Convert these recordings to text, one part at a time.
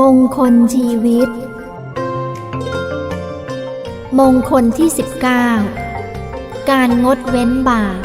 มงคลชีวิต มงคลที่ 19 การงดเว้นบาป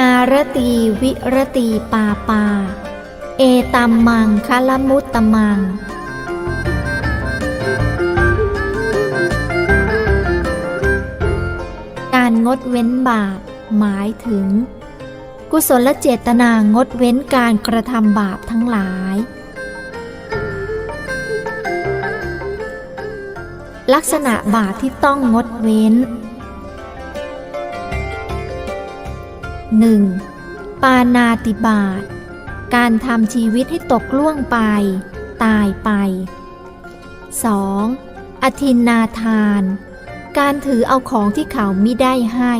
อารตีวิรตีปาปา เอตัมมังคลมุตตมัง การงดเว้นบาปหมายถึง กุศลเจตนางดเว้นการกระทำบาปทั้งหลาย ลักษณะบาปที่ต้องงดเว้น 1. ปานาติบาตการทำชีวิตให้ตกล่วงไป ตายไป 2. อธินนาทาน การถือเอาของที่เขามิได้ให้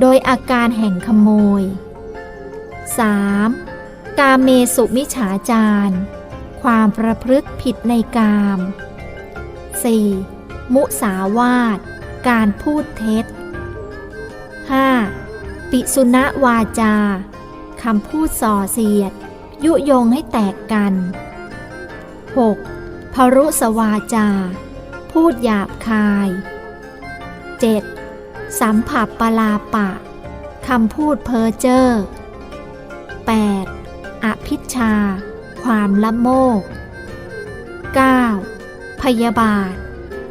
โดยอาการแห่งขโมย 3. กาเมสุมิฉาจารความประพฤติผิดในกาม 4. มุสาวาท การพูดเท็จ 5. ปิสุณวาจาคำพูดส่อเสียด ยุยงให้แตกกัน 6. พรุสวาจา พูดหยาบคาย 7. สัมผัสปลาปะ คำพูดเพ้อเจ้อ 8. อภิชา ความละโมบ 9. พยาบาท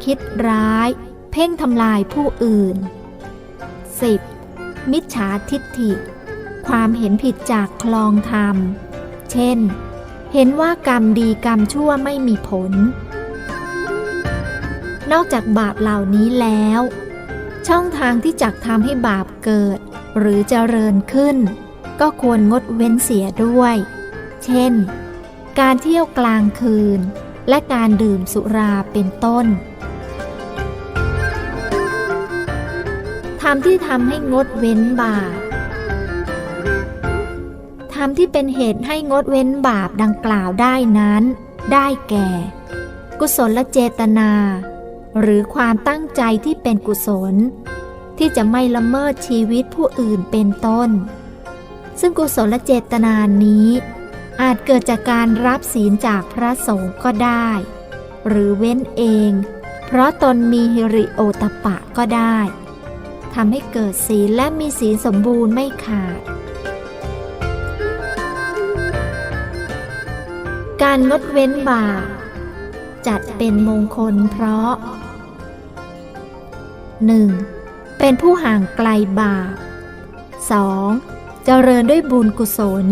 คิดร้าย เพ่งทำลายผู้อื่น 10. มิจฉาทิฏฐิ ความเห็นผิดจากคลองธรรม เช่น เห็นว่ากรรมดีกรรมชั่วไม่มีผล นอกจากบาปเหล่านี้แล้ว ช่องทางที่จักทำให้บาปเกิด หรือเจริญขึ้น ก็ควรงดเว้นเสียด้วย เช่น การเที่ยวกลางคืน และการดื่มสุราเป็นต้นธรรมที่ทำให้งดเว้นบาปธรรมที่เป็นเหตุให้งดเว้นบาปดังกล่าวได้นั้น ได้แก่ กุศลเจตนา หรือความตั้งใจที่เป็นกุศล ที่จะไม่ละเมิดชีวิตผู้อื่นเป็นต้น ซึ่งกุศลเจตนานี้ อาจเกิดจากการรับศีลจากพระสงฆ์ก็ได้ หรือเว้นเอง เพราะตนมีฮิริโอตปปะก็ได้ทำให้เกิดศีลและมีศีลสมบูรณ์ไม่ขาด การงดเว้นบาปจัดเป็นมงคลเพราะ 1. เป็นผู้ห่างไกลบาป 2. เจริญด้วยบุญกุศล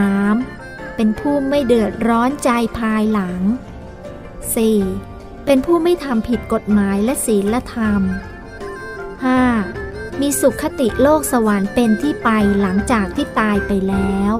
3. เป็นผู้ไม่เดือดร้อนใจภายหลัง 4. เป็นผู้ไม่ทำผิดกฎหมายและศีลธรรม 5. มีสุขคติโลกสวรรค์เป็นที่ไปหลังจากที่ตายไปแล้ว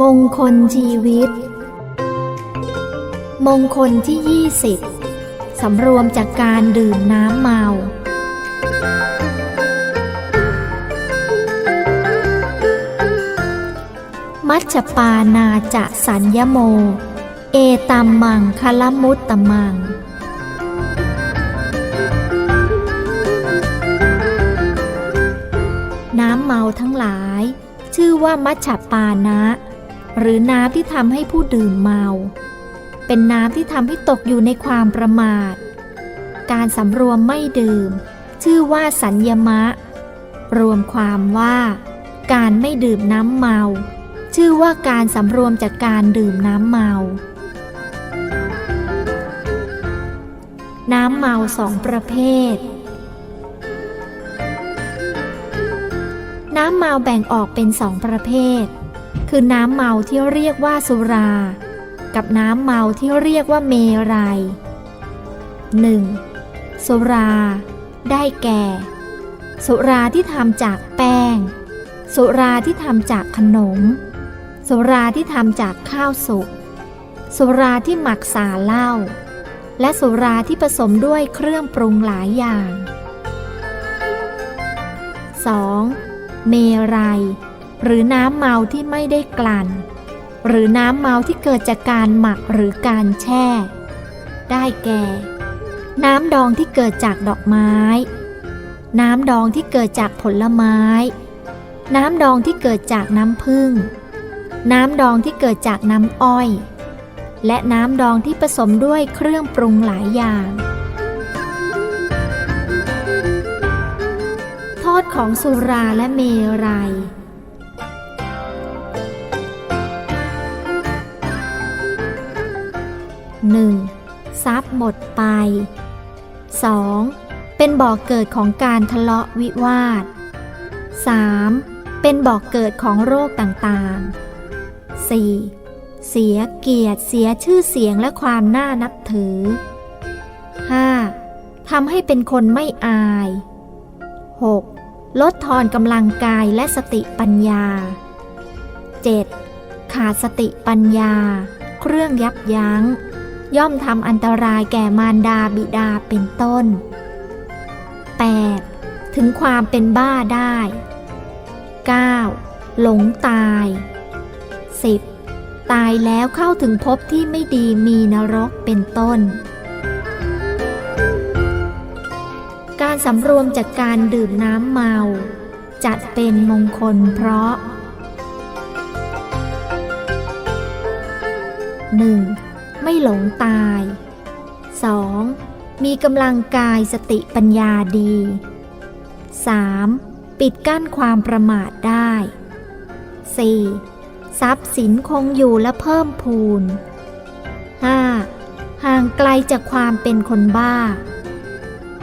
มงคลชีวิต มงคลที่ 20 สำรวมจากการดื่มน้ำเมา มัชปานาจะสัญญโม เอตัมมังคลมุตตมัง น้ำเมาทั้งหลาย ชื่อว่ามัชปานะ หรือน้ำที่ทำให้ผู้ดื่มเมา เป็นน้ำที่ทำให้ตกอยู่ในความประมาท การสำรวมไม่ดื่ม ชื่อว่าสัญญมะ รวมความว่า การไม่ดื่มน้ำเมา ชื่อว่าการสำรวมจากการดื่มน้ำเมา น้ำเมาสองประเภทน้ำเมาแบ่งออกเป็นสองประเภท คือน้ำเมาที่เรียกว่าสุรา กับน้ำเมาที่เรียกว่าเมรัย 1. สุรา ได้แก่ สุราที่ทำจากแป้ง สุราที่ทำจากขนม สุราที่ทำจากข้าวสุก สุราที่หมักสาเหล้า และสุราที่ผสมด้วยเครื่องปรุงหลายอย่าง 2. เมรัย หรือน้ำเมาที่ไม่ได้กลั่น หรือน้ำเมาที่เกิดจากการหมักหรือการแช่ ได้แก่ น้ำดองที่เกิดจากดอกไม้ น้ำดองที่เกิดจากผลไม้ น้ำดองที่เกิดจากน้ำผึ้งน้ำดองที่เกิดจากน้ำอ้อย และน้ำดองที่ผสมด้วยเครื่องปรุงหลายอย่าง โทษของสุราและเมรัย 1. ทรัพย์หมดไป 2. เป็นบ่อกเกิดของการทะเลาะวิวาท 3. เป็นบ่อกเกิดของโรคต่างๆ 4. เสียเกียรติเสียชื่อเสียงและความน่านับถือ 5. ทำให้เป็นคนไม่อาย 6. ลดทอนกำลังกายและสติปัญญา 7. ขาดสติปัญญา เครื่องยับยัง้ง ย่อมทำอันตรายแก่มารดาบิดาเป็นต้น 8. ถึงความเป็นบ้าได้ 9. หลงตาย 10. ตายแล้วเข้าถึงภพที่ไม่ดีมีนรกเป็นต้น การสำรวมจากการดื่มน้ำเมา จัดเป็นมงคลเพราะ 1. ไม่หลงตาย 2. มีกำลังกายสติปัญญาดี 3. ปิดกั้นความประมาทได้ 4. ทรัพย์สินคงอยู่และเพิ่มพูน 5. ห่างไกลจากความเป็นคนบ้า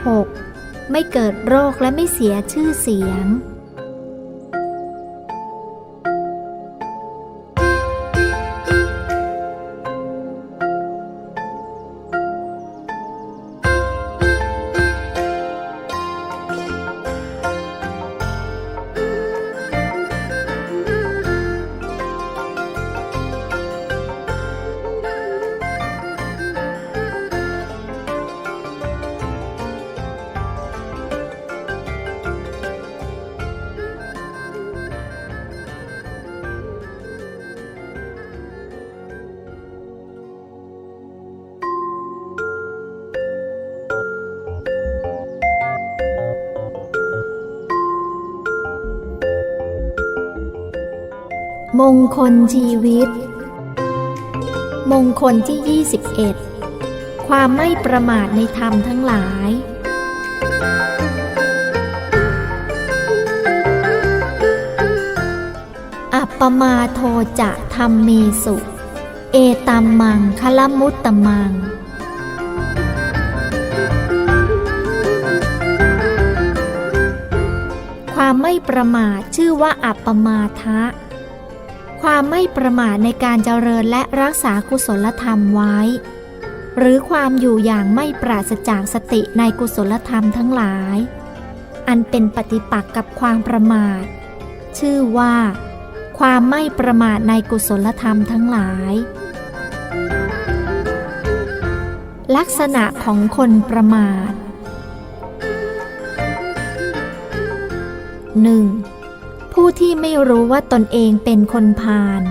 6. ไม่เกิดโรคและไม่เสียชื่อเสียง มงคลชีวิต มงคลที่ 21 ความไม่ประมาทในธรรมทั้งหลาย อัปปมาโทจะธรรมเมสุ เอตัมมังคลมุตตมังความไม่ประมาทชื่อว่าอัปปมาทะ ความไม่ประมาทในการเจริญและรักษากุศลธรรมไว้ หรือความอยู่อย่างไม่ปราศจากสติในกุศลธรรมทั้งหลาย อันเป็นปฏิปักษ์กับความประมาท ชื่อว่า ความไม่ประมาทในกุศลธรรมทั้งหลาย ลักษณะของคนประมาท 1. ผู้ที่ไม่รู้ว่าตนเองเป็นคนพาล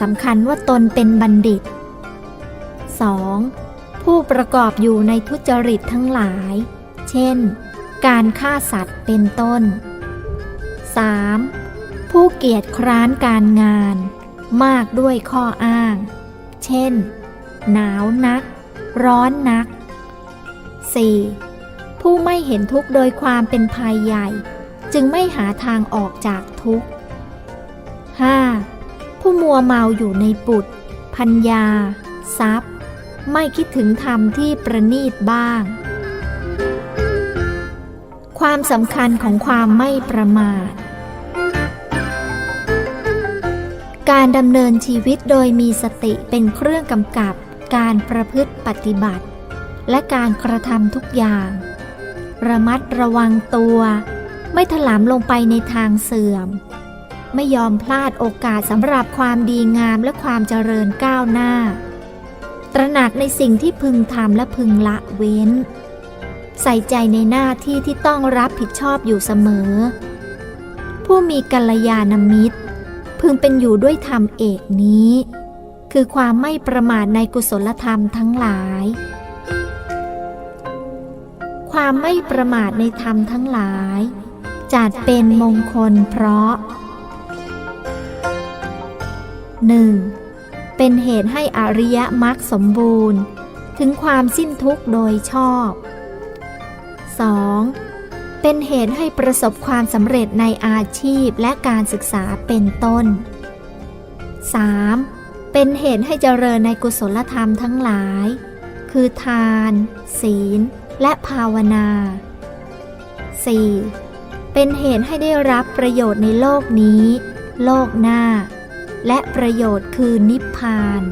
สำคัญว่าตนเป็นบัณฑิต 2. ผู้ประกอบอยู่ในทุจริตทั้งหลาย เช่น การฆ่าสัตว์เป็นต้น 3. ผู้เกียจคร้านการงาน มากด้วยข้ออ้าง เช่น หนาวนัก ร้อนนัก 4. ผู้ไม่เห็นทุกข์โดยความเป็นภัยใหญ่ จึงไม่หาทางออกจากทุกข์ 5. ผู้มัวเมาอยู่ในปุตพัญญา ทรัพย์ ไม่คิดถึงธรรมที่ประนีตบ้าง ความสำคัญของความไม่ประมาทการดำเนินชีวิตโดยมีสติเป็นเครื่องกำกับ การประพฤติปฏิบัติ และการกระทำทุกอย่าง ระมัดระวังตัว ไม่ถลำลงไปในทางเสื่อม ไม่ยอมพลาดโอกาสสำหรับความดีงามและความเจริญก้าวหน้า ตระหนักในสิ่งที่พึงทำและพึงละเว้น ใส่ใจในหน้าที่ที่ต้องรับผิดชอบอยู่เสมอ ผู้มีกัลยาณมิตร พึงเป็นอยู่ด้วยธรรมเอกนี้ คือความไม่ประมาทในกุศลธรรมทั้งหลายความไม่ประมาทในธรรมทั้งหลาย จัดเป็นมงคลเพราะ 1. เป็นเหตุให้อริยมรรคสมบูรณ์ ถึงความสิ้นทุกข์โดยชอบ 2. เป็นเหตุให้ประสบความสำเร็จในอาชีพและการศึกษาเป็นต้น 3. เป็นเหตุให้เจริญในกุศลธรรมทั้งหลาย คือทาน ศีล และภาวนา 4. เป็นเหตุให้ได้รับประโยชน์ในโลกนี้ โลกหน้า และประโยชน์คือนิพพาน